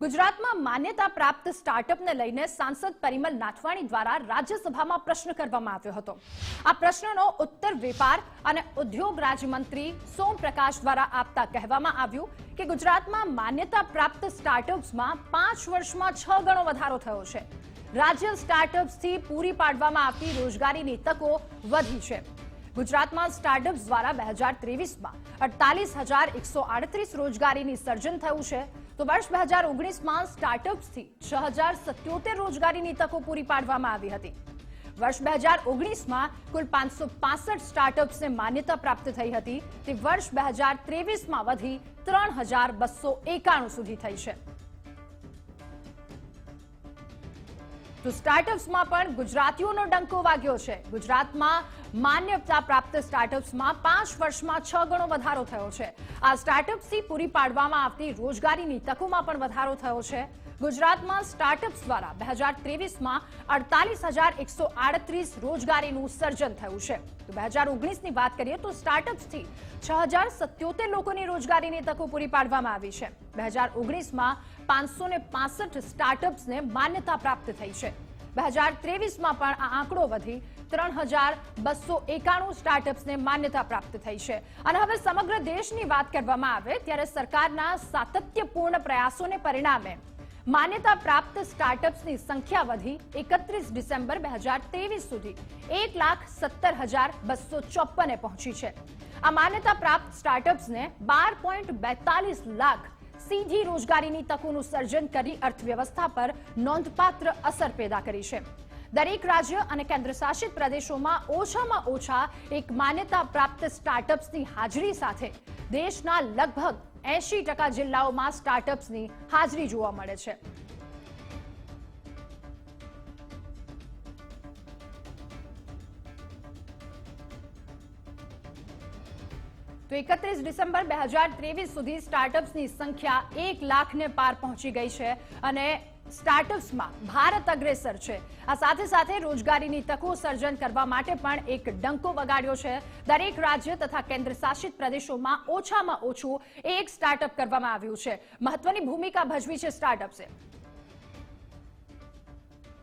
ગુજરાતમાં માન્યતા પ્રાપ્ત સ્ટાર્ટઅપને લઈને સાંસદ પરિમલ નાથવાણી દ્વારા રાજ્યસભામાં પ્રશ્ન કરવામાં આવ્યો હતો. આ પ્રશ્નનો ઉત્તર વેપાર અને ઉદ્યોગ રાજ્યમંત્રી સોમ પ્રકાશ દ્વારા આપતા કહેવામાં આવ્યું કે ગુજરાતમાં માન્યતા પ્રાપ્ત સ્ટાર્ટઅપ્સમાં પાંચ વર્ષમાં છ ગણો વધારો થયો છે. રાજ્ય સ્ટાર્ટઅપ્સથી પૂરી પાડવામાં આવતી રોજગારીની તકો વધી છે. ગુજરાતમાં સ્ટાર્ટઅપ્સ દ્વારા બે હજાર ત્રેવીસમાં અડતાલીસ હજાર એકસો આડત્રીસ રોજગારીની સર્જન થયું છે. તો વર્ષ બે હજાર ઓગણીસમાં સ્ટાર્ટઅપ્સથી છ હજાર સત્યોતેર રોજગારીની તકો પૂરી પાડવામાં આવી હતી. વર્ષ બે હજાર ઓગણીસમાં કુલ પાંચસો પાસઠ સ્ટાર્ટઅપ્સને માન્યતા પ્રાપ્ત થઈ હતી. તે વર્ષ બે હજાર ત્રેવીસમાં વધી ત્રણ હજાર બસો એકાણું સુધી થઈ છે. તો સ્ટાર્ટઅપ્સમાં પણ ગુજરાતીઓનો ડંકો વાગ્યો છે. ગુજરાતમાં માન્યતા પ્રાપ્ત સ્ટાર્ટઅપ્સમાં પાંચ વર્ષમાં છ ગણો વધારો થયો છે. આ સ્ટાર્ટઅપ્સથી પૂરી પાડવામાં આવતી રોજગારીની તકોમાં પણ વધારો થયો છે. ગુજરાતમાં સ્ટાર્ટઅપ્સ દ્વારા બે હજાર ત્રેવીસમાં અડતાલીસ હજાર એકસો આડત્રીસ રોજગારીનું સર્જન થયું છે. બે હજાર ઓગણીસની વાત કરીએ તો સ્ટાર્ટઅપ્સથી છ હજાર સત્યોતેર લોકોની રોજગારીની તકો પૂરી પાડવામાં આવી છે. બે હજાર ઓગણીસમાં પાંચસો ને પાસઠ સ્ટાર્ટઅપ્સને માન્યતા પ્રાપ્ત થઈ છે. બે હજાર ત્રેવીસમાં પણ આ આંકડો વધી ત્રણ હજાર બસો એકાણું સ્ટાર્ટઅપ્સને માન્યતા પ્રાપ્ત થઈ છે. અને હવે સમગ્ર દેશની વાત કરવામાં આવે ત્યારે સરકારના સાતત્યપૂર્ણ પ્રયાસોને પરિણામે માન્યતા પ્રાપ્ત સ્ટાર્ટઅપ્સની સંખ્યા વધી એકત્રીસ ડિસેમ્બર બે હજાર ત્રેવીસ સુધી એક લાખ સત્તર હજાર બસો ચોપને પહોંચી છે. આ માન્યતા પ્રાપ્ત સ્ટાર્ટઅપ્સને બાર પોઈન્ટ બેતાલીસ લાખ સીધી રોજગારીની તકોનું સર્જન કરી અર્થવ્યવસ્થા પર નોંધપાત્ર અસર પેદા કરી છે. દરેક રાજ્ય અને કેન્દ્રશાસિત પ્રદેશોમાં ઓછામાં ઓછા એક માન્યતા પ્રાપ્ત સ્ટાર્ટઅપ્સની હાજરી સાથે દેશના લગભગ એંશી ટકા જિલ્લાઓમાં સ્ટાર્ટઅપ્સની હાજરી જોવા મળે છે. તો એકત્રીસ ડિસેમ્બર બે હજાર ત્રેવીસ સુધી સ્ટાર્ટઅપ્સની સંખ્યા એક લાખને પાર પહોંચી ગઈ છે અને સ્ટાર્ટઅપ્સમાં ભારત અગ્રેસર છે. આ સાથે સાથે રોજગારીની તકો સર્જન કરવા માટે પણ એક ડંકો વગાડ્યો છે. દરેક રાજ્ય તથા કેન્દ્ર શાસિત પ્રદેશોમાં ઓછામાં ઓછું એક સ્ટાર્ટઅપ કરવામાં આવ્યું છે. મહત્વની ભૂમિકા ભજવી છે સ્ટાર્ટઅપ્સે